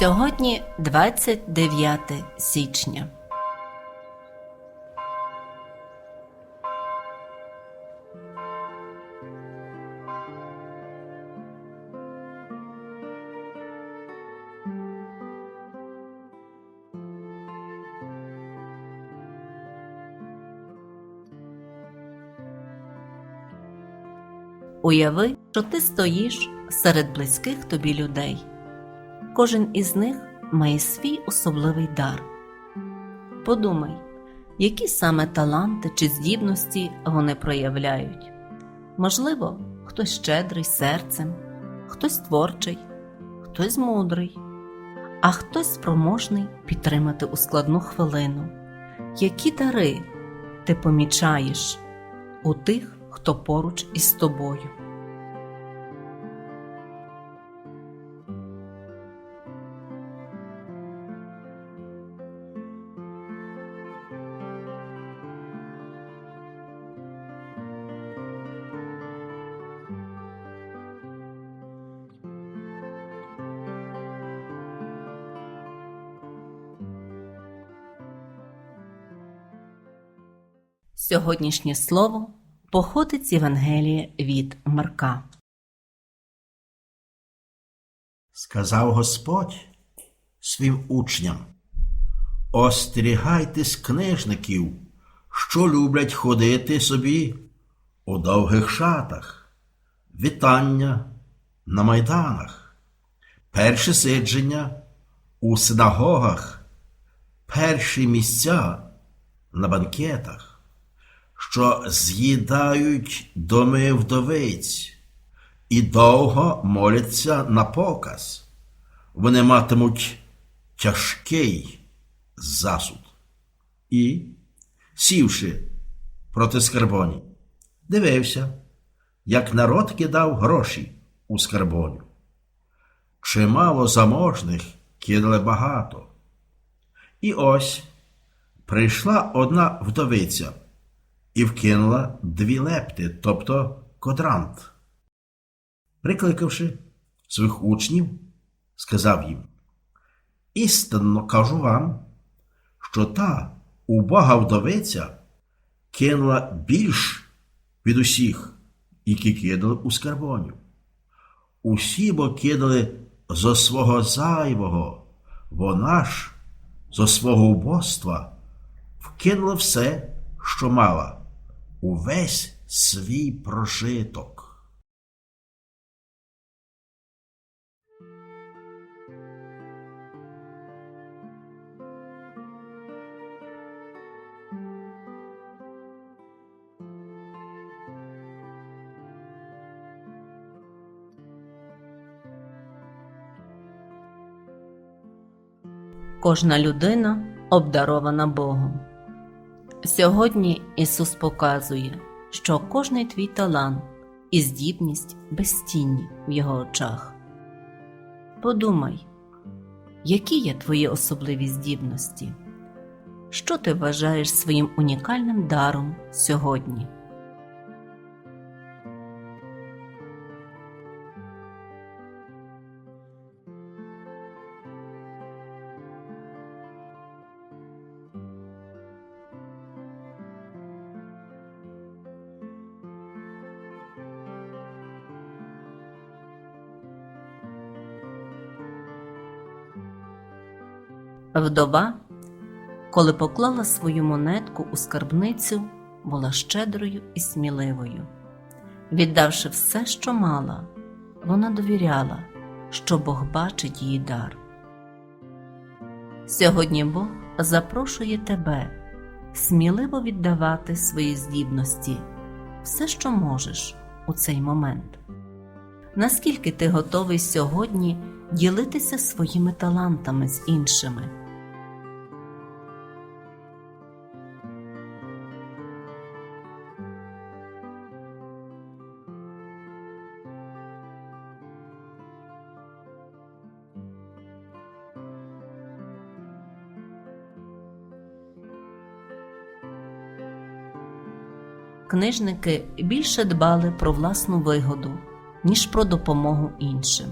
Сьогодні 29 січня. Уяви, що ти стоїш серед близьких тобі людей. Кожен із них має свій особливий дар. Подумай, які саме таланти чи здібності вони проявляють. Можливо, хтось щедрий серцем, хтось творчий, хтось мудрий, а хтось спроможний підтримати у складну хвилину. Які дари ти помічаєш у тих, хто поруч із тобою? Сьогоднішнє слово походить з Євангелія від Марка. Сказав Господь своїм учням: Остерігайтесь книжників, що люблять ходити собі у довгих шатах, вітання на майданах, перше сидження у синагогах, перші місця на банкетах, що з'їдають доми вдовиць і довго моляться на показ. Вони матимуть тяжкий засуд. І, сівши проти скарбоні, дивився, як народ кидав гроші у скарбоню. Чимало заможних кидали багато. І ось прийшла одна вдовиця і вкинула дві лепти, тобто кодрант. Прикликавши своїх учнів, сказав їм: Істинно кажу вам, що та убога вдовиця кинула більш від усіх, які кидали у скарбоню. Усі бо кидали зо свого зайвого, вона ж зо свого убоства вкинула все, що мала, увесь свій прожиток. Кожна людина обдарована Богом. Сьогодні Ісус показує, що кожний твій талант і здібність безцінні в Його очах. Подумай, які є твої особливі здібності? Що ти вважаєш своїм унікальним даром сьогодні? Вдова, коли поклала свою монетку у скарбницю, була щедрою і сміливою. Віддавши все, що мала, вона довіряла, що Бог бачить її дар. Сьогодні Бог запрошує тебе сміливо віддавати свої здібності, все, що можеш у цей момент. Наскільки ти готовий сьогодні ділитися своїми талантами з іншими? Книжники більше дбали про власну вигоду, ніж про допомогу іншим.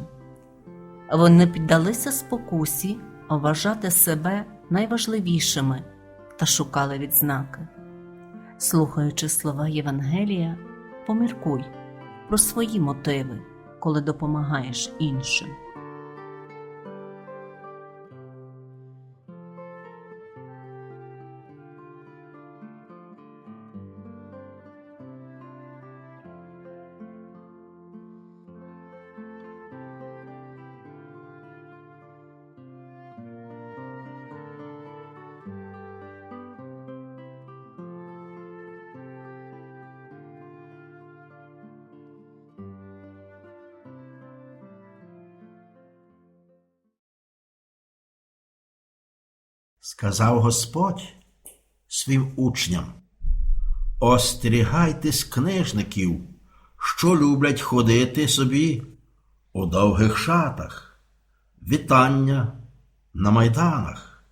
Вони піддалися спокусі вважати себе найважливішими та шукали відзнаки. Слухаючи слова Євангелія, поміркуй про свої мотиви, коли допомагаєш іншим. Сказав Господь своїм учням: Остерігайтесь книжників, що люблять ходити собі у довгих шатах, вітання на майданах,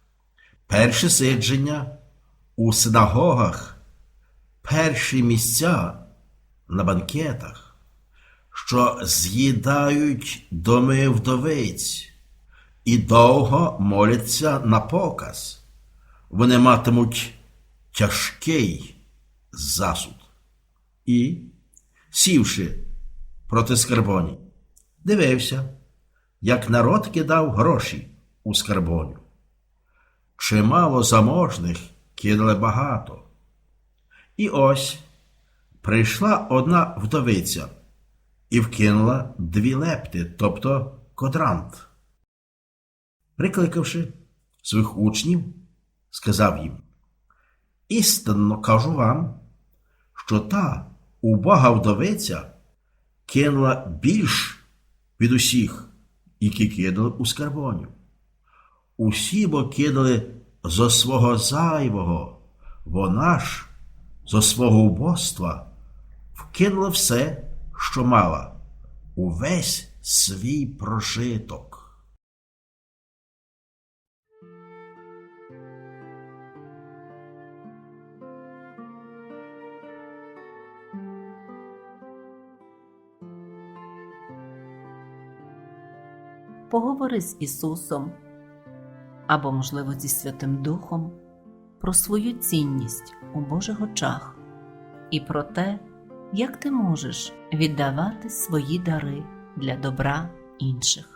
перші сидження у синагогах, перші місця на банкетах, що з'їдають доми вдовиць і довго моляться на показ. Вони матимуть тяжкий засуд. І, сівши проти скарбоні, дивився, як народ кидав гроші у скарбоню. Чимало заможних кидали багато. І ось прийшла одна вдовиця і вкинула дві лепти, тобто кодрант. Прикликавши своїх учнів, сказав їм: Істинно кажу вам, що та убога вдовиця кинула більш від усіх, які кидали у скарбоню. Усі бо кидали зо свого зайвого, вона ж зо свого убоства вкинула все, що мала, увесь свій прожиток. Поговори з Ісусом або, можливо, зі Святим Духом про свою цінність у Божих очах і про те, як ти можеш віддавати свої дари для добра інших.